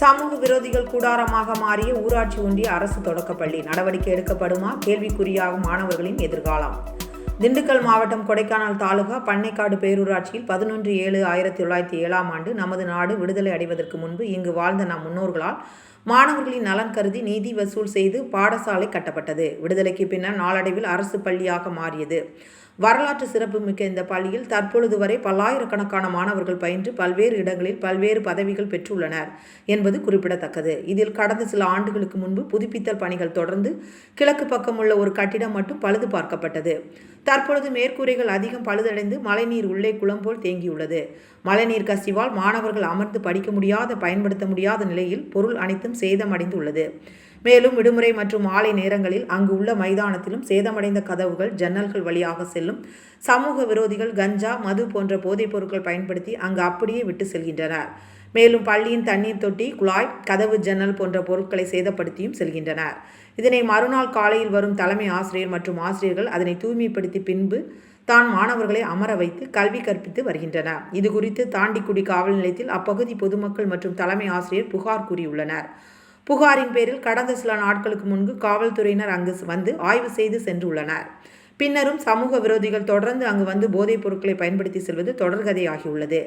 சமூக விரோதிகள் கூடாரமாக மாறிய ஊராட்சி ஒன்றிய அரசு தொடக்கப்பள்ளி நடவடிக்கை எடுக்கப்படுமா? கேள்விக்குறியாகும் மாணவர்களின் எதிர்காலம். திண்டுக்கல் மாவட்டம் கொடைக்கானல் தாலுகா பண்ணைக்காடு பேரூராட்சியில் பதினொன்று ஏழு ஆயிரத்தி தொள்ளாயிரத்தி ஏழாம் ஆண்டு நமது நாடு விடுதலை அடைவதற்கு முன்பு இங்கு வாழ்ந்த நம் முன்னோர்களால் மாணவர்களின் நலன் கருதி நிதி வசூல் செய்து பாடசாலை கட்டப்பட்டது. விடுதலைக்கு பின்னர் நாளடைவில் அரசு பள்ளியாக மாறியது. வரலாற்று சிறப்புமிக்க இந்த பள்ளியில் தற்பொழுது வரை பல்லாயிரக்கணக்கான மாணவர்கள் பயின்று பல்வேறு இடங்களில் பல்வேறு பதவிகள் பெற்றுள்ளனர் என்பது குறிப்பிடத்தக்கது. இதில் கடந்த சில ஆண்டுகளுக்கு முன்பு புதுப்பித்தல் பணிகள் தொடர்ந்து கிழக்கு பக்கம் உள்ள ஒரு கட்டிடம் மட்டும் பழுது பார்க்கப்பட்டது. தற்பொழுது மேற்கூரைகள் அதிகம் பழுதடைந்து மழைநீர் உள்ளே குளம் போல் தேங்கியுள்ளது. மழைநீர் கசிவால் மாணவர்கள் அமர்ந்து படிக்க முடியாத பயன்படுத்த முடியாத நிலையில் பொருள் அனைத்தும் சேதமடைந்துள்ளது. மேலும் விடுமுறை மற்றும் மாலை நேரங்களில் அங்கு உள்ள மைதானத்திலும் சேதமடைந்த கதவுகள் ஜன்னல்கள் வழியாக செல்லும். சமூக விரோதிகள் கஞ்சா மது போன்ற போதைப் பொருட்கள் பயன்படுத்தி அங்கு அப்படியே விட்டு செல்கின்றனர். மேலும் பள்ளியின் தண்ணீர் தொட்டி குழாய் கதவு ஜன்னல் போன்ற பொருட்களை சேதப்படுத்தியும் செல்கின்றனர். இதனை மறுநாள் காலையில் வரும் தலைமை ஆசிரியர் மற்றும் ஆசிரியர்கள் அதனை தூய்மைப்படுத்தி பின்பு தான் மாணவர்களை அமர வைத்து கல்வி கற்பித்து வருகின்றனர். இது குறித்து தாண்டிக்குடி காவல் நிலையத்தில் அப்பகுதி பொதுமக்கள் மற்றும் தலைமை ஆசிரியர் புகார் கூறியுள்ளனர். புகாரின் பேரில் கடந்த சில நாட்களுக்கு முன்பு காவல்துறையினர் அங்கு வந்து ஆய்வு செய்து சென்றுள்ளனர். பின்னரும் சமூக விரோதிகள் தொடர்ந்து அங்கு வந்து போதைப் பொருட்களை பயன்படுத்தி செல்வது தொடர்கதையாகியுள்ளது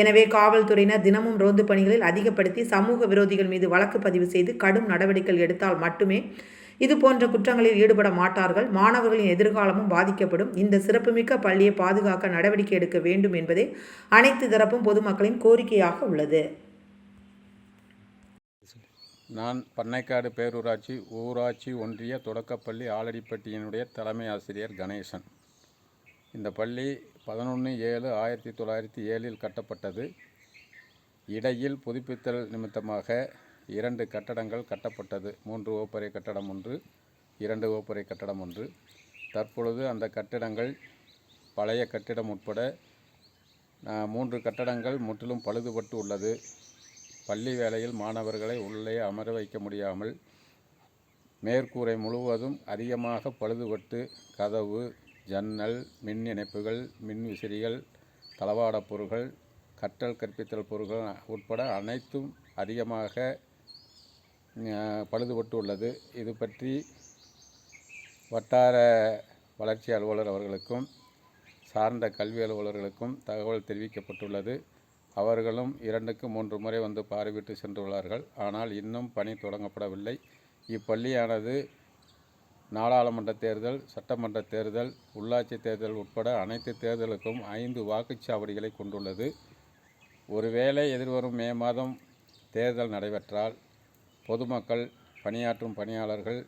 எனவே காவல்துறையினர் தினமும் ரோந்து பணிகளில் அதிகப்படுத்தி சமூக விரோதிகள் மீது வழக்கு பதிவு செய்து கடும் நடவடிக்கைகள் எடுத்தால் மட்டுமே இது போன்ற குற்றங்களில் ஈடுபட மாட்டார்கள். மாணவர்களின் எதிர்காலமும் பாதிக்கப்படும். இந்த சிறப்புமிக்க பள்ளியை பாதுகாக்க நடவடிக்கை எடுக்க வேண்டும் என்பதே அனைத்து தரப்பும் பொதுமக்களின் கோரிக்கையாக உள்ளது. நான் பண்ணைக்காடு பேரூராட்சி ஊராட்சி ஒன்றிய தொடக்கப்பள்ளி ஆலடிப்பட்டியினுடைய தலைமை ஆசிரியர் கணேசன். இந்த பள்ளி பதினொன்று ஏழு ஆயிரத்தி தொள்ளாயிரத்தி ஏழில் கட்டப்பட்டது. இடையில் புதுப்பித்தல் நிமித்தமாக இரண்டு கட்டடங்கள் கட்டப்பட்டது. மூன்று ஓப்பரை கட்டடம் ஒன்று இரண்டு ஓப்பரை கட்டடம் ஒன்று. தற்பொழுது அந்த கட்டிடங்கள் பழைய கட்டிடம் உட்பட மூன்று கட்டடங்கள் முற்றிலும் பழுதுபட்டு உள்ளது. பள்ளி வேளையில் மாணவர்களை உள்ளே அமர வைக்க முடியாமல் மேற்கூரை முழுவதும் அதிகமாக பழுதுபட்டு கதவு ஜன்னல் மின் இணைப்புகள் மின் விசிறிகள் தளவாடப் பொருட்கள் கற்றல் கற்பித்தல் பொருட்கள் உட்பட அனைத்தும் அதிகமாக பழுதுபட்டு உள்ளது இது பற்றி வட்டார வளர்ச்சி அலுவலர் அவர்களுக்கும் சார்ந்த கல்வி அலுவலர்களுக்கும் தகவல் தெரிவிக்கப்பட்டுள்ளது. அவர்களும் இரண்டுக்கு மூன்று முறை வந்து பார்வையிட்டு சென்றுள்ளார்கள். ஆனால் இன்னும் பணி தொடங்கப்படவில்லை. இப்பள்ளியானது நாடாளுமன்ற தேர்தல் சட்டமன்ற தேர்தல் உள்ளாட்சி தேர்தல் உட்பட அனைத்து தேர்தலுக்கும் ஐந்து வாக்குச்சாவடிகளை கொண்டுள்ளது. ஒருவேளை எதிர்வரும் மே மாதம் தேர்தல் நடைபெற்றால் பொதுமக்கள் பணியாற்றும் பணியாளர்கள்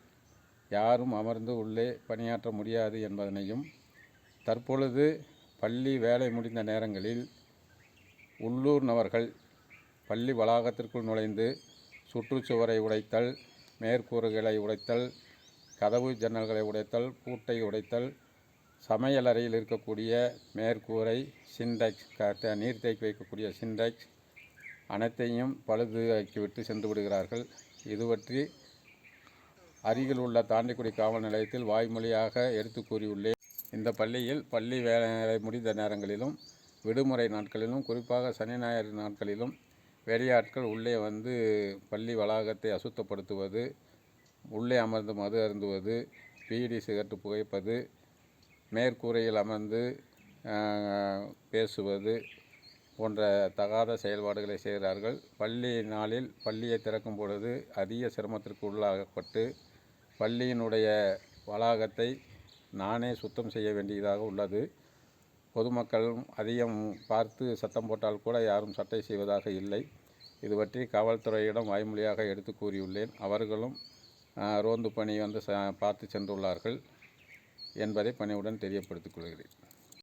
யாரும் அமர்ந்து உள்ளே பணியாற்ற முடியாது என்பதனையும் தற்பொழுது பள்ளி வேலை முடிந்த நேரங்களில் உள்ளூர் நபர்கள் பள்ளி வளாகத்திற்குள் நுழைந்து சுற்றுச்சுவரை உடைத்தல் மேற்கூறுகளை உடைத்தல் கதவு ஜன்னல்களை உடைத்தல் பூட்டை உடைத்தல் சமையலறையில் இருக்கக்கூடிய மேற்கூரை சிண்டெக்ஸ் க நீர் தேக்கி வைக்கக்கூடிய சிண்டெக்ஸ் அனைத்தையும் பழுதாக்கிவிட்டு சென்று விடுகிறார்கள். இது பற்றி அருகில் உள்ள தாண்டிக்குடி காவல் நிலையத்தில் வாய்மொழியாக எடுத்து கூறியுள்ளேன். இந்த பள்ளியில் பள்ளி வேலை முடிந்த நேரங்களிலும் விடுமுறை நாட்களிலும் குறிப்பாக சனி ஞாயிறு நாட்களிலும் வெளியாட்கள் உள்ளே வந்து பள்ளி வளாகத்தை அசுத்தப்படுத்துவது உள்ளே அமர்ந்து மது அருந்துவது பீடி சிகரெட்டு புகைப்பது மேற்கூரையில் அமர்ந்து பேசுவது போன்ற தகாத செயல்பாடுகளை செய்கிறார்கள். பள்ளி நாளில் பள்ளியை திறக்கும் பொழுது அதிக சிரமத்திற்கு உள்ளாகப்பட்டு பள்ளியினுடைய வளாகத்தை நானே சுத்தம் செய்ய வேண்டியதாக உள்ளது. பொதுமக்களும் அதிகம் பார்த்து சத்தம் போட்டால் கூட யாரும் சட்டை செய்வதாக இல்லை. இது பற்றி காவல்துறையிடம் வாய்மொழியாக எடுத்து கூறியுள்ளேன். அவர்களும் ரோந்து பணி வந்து ச பார்த்து சென்றுள்ளார்கள் என்பதை பணிவுடன் தெரியப்படுத்திக் கொள்கிறேன்.